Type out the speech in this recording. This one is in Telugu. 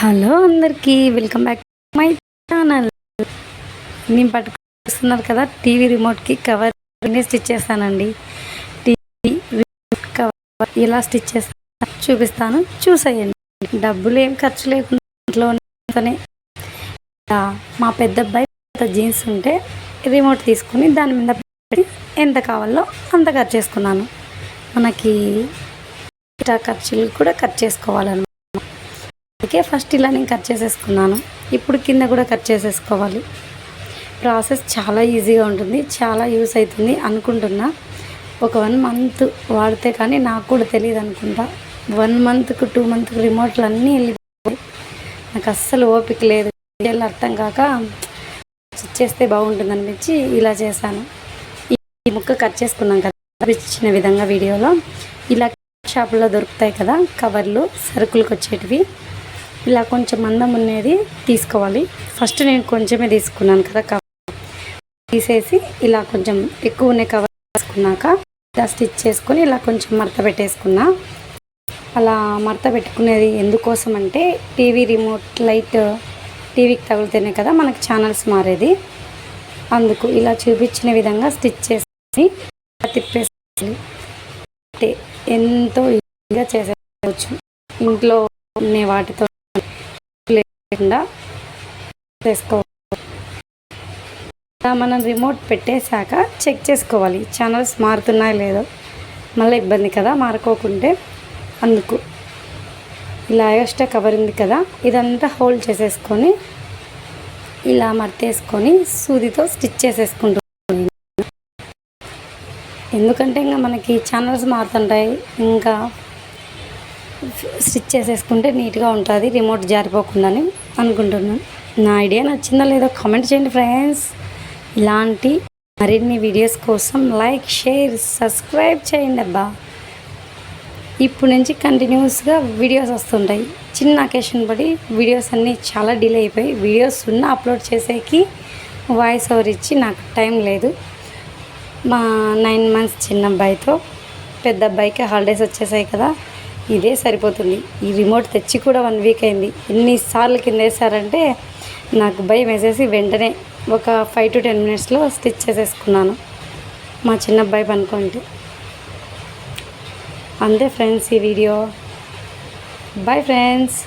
హలో అందరికీ వెల్కమ్ బ్యాక్ మై ఛానల్. నేను పట్టుకున్నారు కదా టీవీ రిమోట్కి కవర్ స్టిచ్ చేస్తానండి. టీవీ రిమోట్ కవర్ ఇలా స్టిచ్ చేస్తాను చూపిస్తాను. చూసేయండి. డబ్బులు ఏం ఖర్చు లేకుండా ఇంట్లోనే మా పెద్ద అబ్బాయి జీన్స్ ఉంటే రిమోట్ తీసుకుని దాని మీద పెట్టి ఎంత కావాలో అంత ఖర్చు చేసుకున్నాను. మనకి ఖర్చులు కూడా కట్ చేసుకోవాలన్నమాట. అందుకే ఫస్ట్ ఇలా నేను కట్ చేసేసుకున్నాను. ఇప్పుడు కింద కూడా కట్ చేసేసుకోవాలి. ప్రాసెస్ చాలా ఈజీగా ఉంటుంది చాలా యూస్ అవుతుంది అనుకుంటున్నా. ఒక వన్ మంత్ వాడితే కానీ నాకు కూడా తెలియదు అనుకుంటా. వన్ మంత్కు టూ మంత్కి రిమోట్లు అన్నీ వెళ్ళిపోయి నాకు అస్సలు ఓపిక లేదు. వీడియోలు అర్థం కాక చేస్తే బాగుంటుంది అనిపించి ఇలా చేశాను. ఈ ముక్క కట్ చేసుకున్నాం కదా ఇచ్చిన విధంగా వీడియోలో. ఇలా షాపులో దొరుకుతాయి కదా కవర్లు సరుకులకు వచ్చేటివి. ఇలా కొంచెం మందం ఉన్నది తీసుకోవాలి. ఫస్ట్ నేను కొంచెమే తీసుకున్నాను కదా కవర్ తీసేసి ఇలా కొంచెం ఎక్కువ ఉన్న కవర్ తీసుకున్నాక ఇలా స్టిచ్ చేసుకొని ఇలా కొంచెం మడత పెట్టేసుకున్నా. అలా మడత పెట్టుకునేది ఎందుకోసం అంటే టీవీ రిమోట్ లైట్ టీవీకి తగులుతేనే కదా మనకు ఛానల్స్ మారేది. అందుకు ఇలా చూపించిన విధంగా స్టిచ్ చేసి తిప్పేసి అంటే ఎంతో ఈజీగా చేసేయచ్చు. ఇంట్లో ఉండే వాటితో లేకుండా చేసుకోవాలి. మనం రిమోట్ పెట్టేశాక చెక్ చేసుకోవాలి. ఛానల్స్ మారుతున్నాయో లేదో. మళ్ళీ ఇబ్బంది కదా మారుకోకుంటే అందుకు. ఇలా ఎక్స్ట్రా కవర్ ఉంది కదా ఇదంతా హోల్డ్ చేసేసుకొని ఇలా మర్తేసుకొని సూదితో స్టిచ్ చేసేసుకుంటాం ఎందుకంటే ఇంకా మనకి ఛానల్స్ మారుతుంటాయి. ఇంకా స్టిచ్ చేసేసుకుంటే నీట్గా ఉంటుంది రిమోట్ జారిపోకుండాని. అనుకుంటున్నాను. నా ఐడియా నచ్చిందా లేదో కామెంట్ చేయండి ఫ్రెండ్స్ ఇలాంటి మరిన్ని వీడియోస్ కోసం లైక్ షేర్ సబ్స్క్రైబ్ చేయండి అబ్బా. ఇప్పుడు నుంచి కంటిన్యూస్గా వీడియోస్ వస్తుంటాయి. చిన్న అకేషన్ పడి వీడియోస్ అన్నీ చాలా డిలే అయిపోయి వీడియోస్ ఉన్న అప్లోడ్ చేసేకి వాయిస్ ఓవర్ ఇచ్చి నాకు టైం లేదు. మా నైన్ మంత్స్ చిన్న అబ్బాయితో పెద్ద అబ్బాయికి హాలిడేస్ వచ్చేసాయి కదా. ఇదే సరిపోతుంది. ఈ రిమోట్ తెచ్చి కూడా వన్ వీక్ అయింది. ఎన్నిసార్లు కింద వేసారంటే నాకు భయం వేసేసి వెంటనే ఒక ఫైవ్ టు టెన్ మినిట్స్లో స్టిచ్ చేసేసుకున్నాను. మా చిన్న అబ్బాయి పనుకుంటే అంతే ఫ్రెండ్స్ ఈ వీడియో బాయ్ ఫ్రెండ్స్